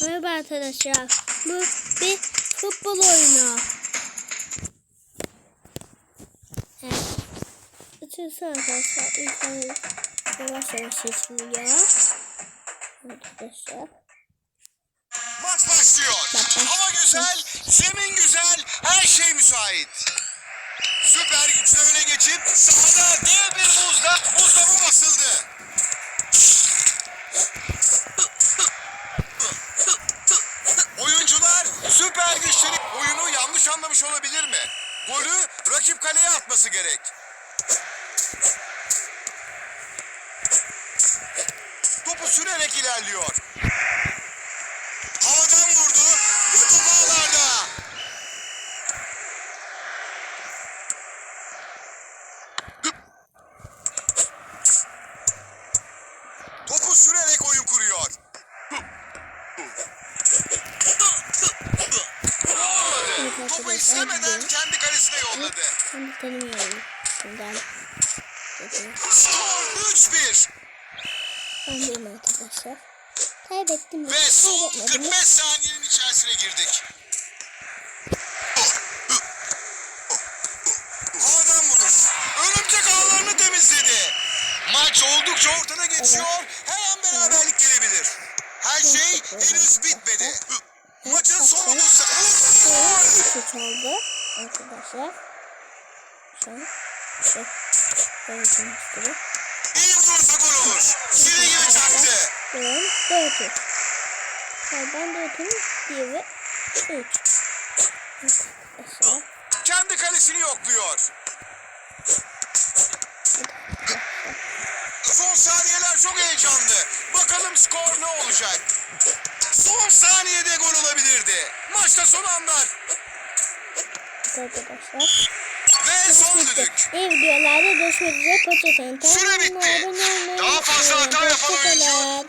Merhaba arkadaşlar. Bu bir futbol oyunu. Evet. Açılsın arkadaşlar. İlk yavaş yavaş seçiliyor. Arkadaşlar. Maç başlıyor. Bak. Hava güzel, zemin güzel, her şey müsait. Süper güçle öne geçip sahada yanlış anlamış olabilir mi? Golü rakip kaleye atması gerek. Topu sürerek ilerliyor. Havadan vurdu ve top ağlarda. Topu sürerek oyun kuruyor. Evet Topu istemeden kendi kalesine yolladı. De tanımıyorum. Bundan. Skor 3-1 Ben değilim arkadaşlar. Kaybettim. mi? ve son Kaybetmedim. mi? 45 saniyenin içerisine girdik. Havadan vuruş. Örümcek ağlarını temizledi. Maç oldukça ortada geçiyor. Her an beraberlik gelebilir. Her şey henüz bitmedi. Maçın son 30 saniye. Evet, bir şut oldu arkadaşlar. Şu an. İşte. Böyle konuşturuyor. İyi vurursa gol olur. Siri gibi çaktı. Ben dörtüm. Hayır ben dörtüm. Diğeri üç. Arkadaşlar. Kendi kalesini yokluyor. Son saniyeler çok heyecanlı. Bakalım skor ne olacak? Son saniyede gol olabilirdi. Maçta son anlar. Arkadaşlar. Ve son Bitti. düdük. İyi videolarda görüşmek üzere. Hoşçakalın. Süre bitti. Kanalıma abone olmayı Daha fazla hata unutmayın. yapan oyuncu Hoşçakalın.